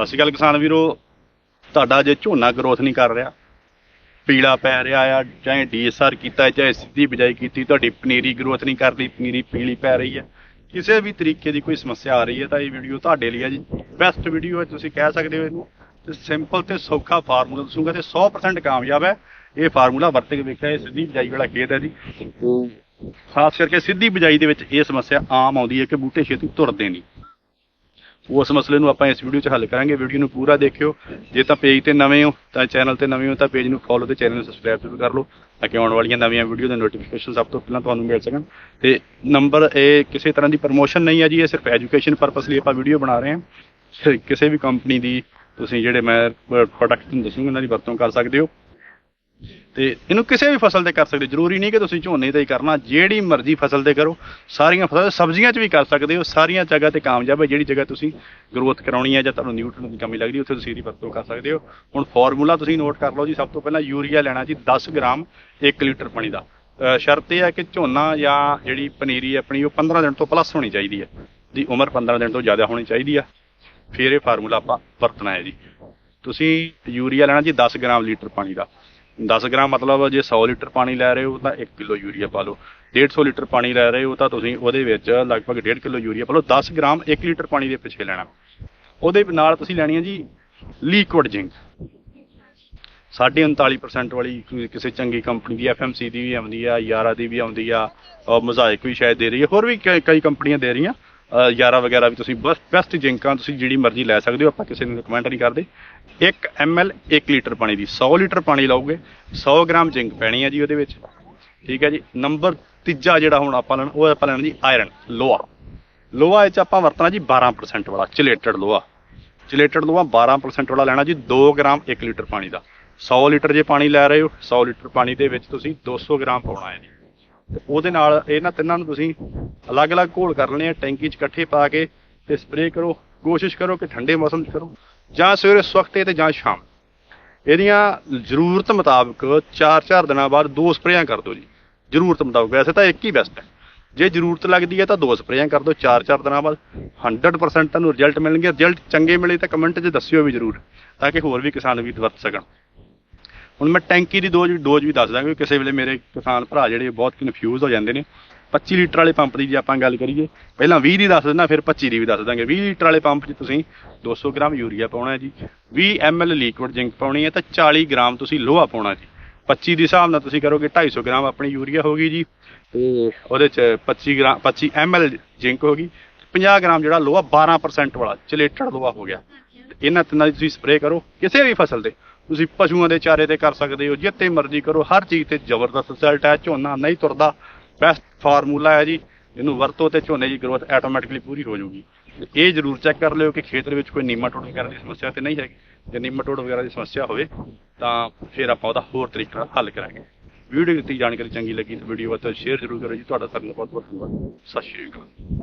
ਸਤਿ ਸ਼੍ਰੀ ਅਕਾਲ ਕਿਸਾਨ ਵੀਰੋ। ਤੁਹਾਡਾ ਜੇ ਝੋਨਾ ਗਰੋਥ ਨਹੀਂ ਕਰ ਰਿਹਾ। ਪੀਲਾ ਪੈ ਰਿਹਾ ਆ, ਚਾਹੇ ਡੀਐਸਆਰ ਕੀਤਾ, ਚਾਹੇ ਸਿੱਧੀ ਬਿਜਾਈ ਕੀਤੀ, ਤੁਹਾਡੀ ਪਨੀਰੀ ਗਰੋਥ ਨਹੀਂ ਕਰਦੀ, ਪਨੀਰੀ ਪੀਲੀ ਪੈ ਰਹੀ ਹੈ। ਕਿਸੇ ਵੀ ਤਰੀਕੇ ਦੀ ਕੋਈ ਸਮੱਸਿਆ ਆ ਰਹੀ ਹੈ ਤਾਂ ਇਹ ਵੀਡੀਓ ਤੁਹਾਡੇ ਲਈ ਹੈ ਜੀ। ਬੈਸਟ ਵੀਡੀਓ ਹੈ, ਤੁਸੀਂ ਕਹਿ ਸਕਦੇ ਹੋ ਇਹਨੂੰ। ਤੇ ਸਿੰਪਲ ਤੇ ਸੌਖਾ ਫਾਰਮੂਲਾ ਦੱਸੂਗਾ ਤੇ 100% ਕਾਮਯਾਬ ਹੈ। ਇਹ ਫਾਰਮੂਲਾ ਵਰਤ ਕੇ ਵੇਖਿਆ, ਇਹ ਸਿੱਧੀ ਬਿਜਾਈ ਵਾਲਾ ਖੇਤ ਹੈ ਜੀ। ਖਾਸ ਕਰਕੇ ਸਿੱਧੀ ਬਿਜਾਈ ਦੇ ਵਿੱਚ ਇਹ ਸਮੱਸਿਆ ਆਮ ਆਉਂਦੀ ਹੈ ਕਿ ਬੂਟੇ ਛੇਤੀ ਤੁਰਦੇ ਨਹੀਂ। ਉਸ ਮਸਲੇ ਨੂੰ ਆਪਾਂ ਇਸ ਵੀਡੀਓ 'ਚ ਹੱਲ ਕਰਾਂਗੇ। ਵੀਡੀਓ ਨੂੰ ਪੂਰਾ ਦੇਖਿਓ। ਜੇ ਤਾਂ ਪੇਜ ਤੇ ਨਵੇਂ ਹੋ, ਤਾਂ ਚੈਨਲ ਤੇ ਨਵੇਂ ਹੋ, ਤਾਂ ਪੇਜ ਨੂੰ ਫੋਲੋ ਤੇ ਚੈਨਲ ਨੂੰ ਸਬਸਕ੍ਰਾਈਬ ਜ਼ਰੂਰ ਕਰ ਲਓ, ਤਾਂ ਕਿ ਆਉਣ ਵਾਲੀਆਂ ਨਵੀਆਂ ਵੀਡੀਓ ਦੇ ਨੋਟੀਫਿਕੇਸ਼ਨ ਸਭ ਤੋਂ ਪਹਿਲਾਂ ਤੁਹਾਨੂੰ ਮਿਲ ਸਕਣ। ਤੇ ਨੰਬਰ ਇਹ ਕਿਸੇ ਤਰ੍ਹਾਂ ਦੀ ਪ੍ਰਮੋਸ਼ਨ ਨਹੀਂ ਹੈ ਜੀ, ਇਹ ਸਿਰਫ ਐਜੂਕੇਸ਼ਨ ਪਰਪਸ ਲਈ ਆਪਾਂ ਵੀਡੀਓ ਬਣਾ ਰਹੇ ਹਾਂ। ਕਿਸੇ ਵੀ ਕੰਪਨੀ ਦੀ ਤੁਸੀਂ ਜਿਹੜੇ ਮੈਂ ਪ੍ਰੋਡਕਟ ਤੁਹਾਨੂੰ ਦੱਸੂਗਾ, ਉਹਨਾਂ ਦੀ ਵਰਤੋਂ ਕਰ ਸਕਦੇ ਹੋ। ਤੇ ਇਹਨੂੰ ਕਿਸੇ ਵੀ ਫਸਲ ਤੇ ਕਰ ਸਕਦੇ, ਜ਼ਰੂਰੀ ਨਹੀਂ ਕਿ ਤੁਸੀਂ ਝੋਨੇ ਤੇ ਹੀ ਕਰਨਾ, ਜਿਹੜੀ ਮਰਜ਼ੀ ਫਸਲ ਤੇ ਕਰੋ, ਸਾਰੀਆਂ ਫਸਲ ਸਬਜ਼ੀਆਂ 'ਚ ਵੀ ਕਰ ਸਕਦੇ ਹੋ, ਸਾਰੀਆਂ ਜਗ੍ਹਾ ਤੇ ਕਾਮਯਾਬ ਹੈ, ਜਿਹੜੀ ਜਗ੍ਹਾ ਤੁਸੀਂ ਗਰੋਥ ਕਰਾਉਣੀ ਹੈ ਜਾਂ ਤੁਹਾਨੂੰ ਨਿਊਟ੍ਰੀਨ ਦੀ ਕਮੀ ਲੱਗਦੀ, ਉੱਥੇ ਤੁਸੀਂ ਇਹਦੀ ਵਰਤੋਂ ਕਰ ਸਕਦੇ ਹੋ। ਹੁਣ ਫਾਰਮੂਲਾ ਤੁਸੀਂ ਨੋਟ ਕਰ ਲਓ ਜੀ, ਸਭ ਤੋਂ ਪਹਿਲਾਂ ਯੂਰੀਆ ਲੈਣਾ ਜੀ 10 ਗ੍ਰਾਮ 1 ਲੀਟਰ ਪਾਣੀ ਦਾ। ਸ਼ਰਤ ਇਹ ਹੈ ਕਿ ਝੋਨਾ ਜਾਂ ਜਿਹੜੀ ਪਨੀਰੀ ਆਪਣੀ, ਉਹ 15 ਦਿਨ ਤੋਂ ਪਲੱਸ ਹੋਣੀ ਚਾਹੀਦੀ ਹੈ। ਦੀ ਉਮਰ 15 ਦਿਨ ਤੋਂ ਜ਼ਿਆਦਾ ਹੋਣੀ ਚਾਹੀਦੀ ਆ ਫਿਰ ਇਹ ਫਾਰਮੂਲਾ ਆਪਾਂ ਵਰਤਣਾ ਹੈ ਜੀ। ਤੁਸੀਂ ਯੂਰੀਆ ਲੈਣਾ ਜੀ 10 ਗ੍ਰਾਮ ਲੀਟਰ ਪਾਣੀ ਦਾ। 10 ਗ੍ਰਾਮ ਮਤਲਬ ਜੇ 100 ਲੀਟਰ ਪਾਣੀ ਲੈ ਰਹੇ ਹੋ ਤਾਂ 1 ਕਿਲੋ ਯੂਰੀਆ ਪਾ ਲਓ। 150 ਲੀਟਰ ਪਾਣੀ ਲੈ ਰਹੇ ਹੋ ਤਾਂ ਤੁਸੀਂ ਉਹਦੇ ਵਿੱਚ ਲਗਭਗ 1.5 ਕਿਲੋ ਯੂਰੀਆ ਪਾ ਲਓ। 10 ਗ੍ਰਾਮ 1 ਲੀਟਰ ਪਾਣੀ ਦੇ ਪਿੱਛੇ ਲੈਣਾ। ਉਹਦੇ ਨਾਲ ਤੁਸੀਂ ਲੈਣੀ ਹੈ ਜੀ ਲਿਕੁਇਡ ਜ਼ਿੰਕ। ਸਾਢੇ 39% ਵਾਲੀ ਕਿਸੇ ਚੰਗੀ ਕੰਪਨੀ ਦੀ, ਐਫਐਮਸੀ ਦੀ ਵੀ ਆਉਂਦੀ ਆ, ਯਾਰਾ ਦੀ ਵੀ ਆਉਂਦੀ ਆ, ਔਰ ਮੋਜ਼ਾਇਕ ਵੀ ਸ਼ਾਇਦ ਦੇ ਰਹੀ ਹੈ। ਹੋਰ ਵੀ ਕਈ ਕਈ ਕੰਪਨੀਆਂ ਦੇ ਰਹੀਆਂ। ਯਾਰਾ ਵਗੈਰਾ ਵੀ ਤੁਸੀਂ ਬਸ ਬੈਸਟ ਜਿੰਕਾਂ ਤੁਸੀਂ ਜਿਹੜੀ ਮਰਜ਼ੀ ਲੈ ਸਕਦੇ ਹੋ, ਆਪਾਂ ਕਿਸੇ ਨੂੰ ਰਿਕਮੈਂਡ ਨਹੀਂ ਕਰਦੇ। 1 ml 1 ਲੀਟਰ ਪਾਣੀ ਦੀ 100 ਲੀਟਰ ਪਾਣੀ ਲਾਓਗੇ 100 ਗ੍ਰਾਮ ਜ਼ਿੰਕ ਪੈਣੀ ਹੈ ਜੀ ਉਹਦੇ ਵਿੱਚ। ਠੀਕ ਹੈ ਜੀ, ਨੰਬਰ ਤੀਜਾ ਜਿਹੜਾ ਹੁਣ ਆਪਾਂ ਲੈਣਾ, ਉਹ ਆਪਾਂ ਲੈਣਾ ਜੀ ਆਇਰਨ ਲੋਹਾ। ਲੋਹਾ ਇਹ ਚ ਆਪਾਂ ਵਰਤਣਾ ਜੀ 12% ਵਾਲਾ, ਚਿਲੇਟਡ ਲੋਹਾ। ਚਿਲੇਟਡ ਲੋਹਾ 12% ਵਾਲਾ ਲੈਣਾ ਜੀ 2 ਗ੍ਰਾਮ 1 ਲੀਟਰ ਪਾਣੀ ਦਾ। 100 ਲੀਟਰ ਜੇ ਪਾਣੀ ਲੈ ਰਹੇ ਹੋ 100 ਲੀਟਰ ਪਾਣੀ ਦੇ ਵਿੱਚ ਤੁਸੀਂ 200 ਗ੍ਰਾਮ ਪਾਉਣਾ ਹੈ ਜੀ। ਤੇ ਉਹਦੇ ਨਾਲ ਇਹਨਾਂ ਤਿੰਨਾਂ ਨੂੰ ਤੁਸੀਂ ਅਲੱਗ-ਅਲੱਗ ਘੋਲ ਕਰ ਲੈਣੇ ਆ, ਟੈਂਕੀ 'ਚ ਇਕੱਠੇ ਪਾ ਕੇ ਤੇ ਸਪਰੇਅ ਕਰੋ, ਕੋਸ਼ਿਸ਼ ਕਰੋ ਕਿ ਠੰਡੇ ਮੌਸਮ 'ਚ ਕਰੋ, ਜਾਂ ਸਵੇਰੇ ਸਵਖਤੇ ਤੇ ਜਾਂ ਸ਼ਾਮ। ਇਹਦੀਆਂ ਜ਼ਰੂਰਤ ਮੁਤਾਬਕ 4-4 ਦਿਨਾਂ ਬਾਅਦ ਦੋ ਸਪਰੇਆਂ ਕਰ ਦਿਓ ਜੀ। ਜ਼ਰੂਰਤ ਮੁਤਾਬਕ, ਵੈਸੇ ਤਾਂ ਇੱਕ ਹੀ ਬੈਸਟ ਹੈ। ਜੇ ਜ਼ਰੂਰਤ ਲੱਗਦੀ ਹੈ ਤਾਂ ਦੋ ਸਪਰੇਆਂ ਕਰ ਦਿਓ 4-4 ਦਿਨਾਂ ਬਾਅਦ। 100% ਤੁਹਾਨੂੰ ਰਿਜ਼ਲਟ ਮਿਲਣਗੇ। ਰਿਜ਼ਲਟ ਚੰਗੇ ਮਿਲੇ ਤਾਂ ਕਮੈਂਟ 'ਚ ਦੱਸਿਓ ਵੀ ਜ਼ਰੂਰ, ਤਾਂ ਕਿ ਹੋਰ ਵੀ ਕਿਸਾਨ ਵੀ ਵਰਤ ਸਕਣ। ਹੁਣ ਮੈਂ ਟੈਂਕੀ ਦੀ ਡੋਜ਼ ਡੋਜ਼ ਵੀ ਦੱਸ ਦਾਂਗਾ ਕਿ ਕਿਸੇ ਵੇਲੇ ਮੇਰੇ ਕਿਸਾਨ ਭਰਾ ਜਿਹੜੇ ਬਹੁਤ ਕਨਫਿਊਜ਼ ਹੋ ਜਾਂਦੇ ਨੇ। 25 ਲੀਟਰ ਵਾਲੇ ਪੰਪ ਦੀ ਜੇ ਆਪਾਂ ਗੱਲ ਕਰੀਏ, ਪਹਿਲਾਂ 20 ਦੀ ਦੱਸ ਦਿੰਦਾ, ਫਿਰ 25 ਦੀ ਵੀ ਦੱਸ ਦਾਂਗੇ। 20 ਲੀਟਰ ਵਾਲੇ ਪੰਪ 'ਚ ਤੁਸੀਂ 200 ਗ੍ਰਾਮ ਯੂਰੀਆ ਪਾਉਣਾ ਹੈ ਜੀ 20 ml ਲਿਕੁਇਡ ਜ਼ਿੰਕ ਪਾਉਣੀ ਹੈ ਤਾਂ 40 ਗ੍ਰਾਮ ਤੁਸੀਂ ਲੋਹਾ ਪਾਉਣਾ ਜੀ। 25 ਦੇ ਹਿਸਾਬ ਨਾਲ ਤੁਸੀਂ ਕਰੋਗੇ 250 ਗ੍ਰਾਮ ਆਪਣੀ ਯੂਰੀਆ ਹੋਗੀ ਜੀ ਤੇ ਉਹਦੇ 'ਚ 25 ਗ੍ਰਾਮ 25 ml ਜ਼ਿੰਕ ਹੋਗੀ 50 ਗ੍ਰਾਮ ਜਿਹੜਾ ਲੋਹਾ 12% ਵਾਲਾ ਚਲੇਟਡ ਲੋਹਾ ਹੋ ਗਿਆ। ਇਹਨਾਂ ਤਿੰਨਾਂ ਦੀ ਤੁਸੀਂ ਸਪਰੇਅ ਕਰੋ, ਕਿਸੇ ਵੀ ਫਸਲ ਤੇ। ਤੁਸੀਂ ਪਸ਼ੂਆਂ ਦੇ ਚਾਰੇ ਤੇ ਕਰ ਸਕਦੇ ਹੋ ਜਿੱਤੇ ਮਰਜ਼ੀ ਕਰੋ, ਹਰ ਚੀਜ਼ ਤੇ ਜ਼ਬਰਦਸਤ ਰਿਜ਼ਲਟ ਹੈ ਝੋਨਾ ਨਹੀਂ ਤੁਰਦਾ। ਬੈਸਟ ਫਾਰਮੂਲਾ ਹੈ ਜੀ, ਇਹਨੂੰ ਵਰਤੋ ਤੇ ਝੋਨੇ ਦੀ ਗਰੋਥ ਆਟੋਮੈਟਿਕਲੀ ਪੂਰੀ ਹੋ ਜਾਊਗੀ। ਇਹ ਜ਼ਰੂਰ ਚੈੱਕ ਕਰ ਲਿਓ ਕਿ ਖੇਤ ਦੇ ਵਿੱਚ ਕੋਈ ਨੀਮਾਟੋਡ ਵਗੈਰਾ ਦੀ ਸਮੱਸਿਆ ਤੇ ਨਹੀਂ ਹੈਗੀ। ਜੇ ਨੀਮਾਟੋਡ ਵਗੈਰਾ ਦੀ ਸਮੱਸਿਆ ਹੋਵੇ, ਤਾਂ ਫਿਰ ਆਪਾਂ ਉਹਦਾ ਹੋਰ ਤਰੀਕਾ ਨਾਲ ਹੱਲ ਕਰਾਂਗੇ। ਵੀਡੀਓ ਦਿੱਤੀ ਜਾਣਕਾਰੀ ਚੰਗੀ ਲੱਗੀ ਤਾਂ ਵੀਡੀਓ ਵੱਧ ਤੋਂ ਸ਼ੇਅਰ ਜ਼ਰੂਰ ਕਰੋ ਜੀ। ਤੁਹਾਡਾ ਸਾਰਿਆਂ ਦਾ ਬਹੁਤ ਬਹੁਤ ਧੰਨਵਾਦ। ਸਤਿ ਸ਼੍ਰੀ ਅਕਾਲ।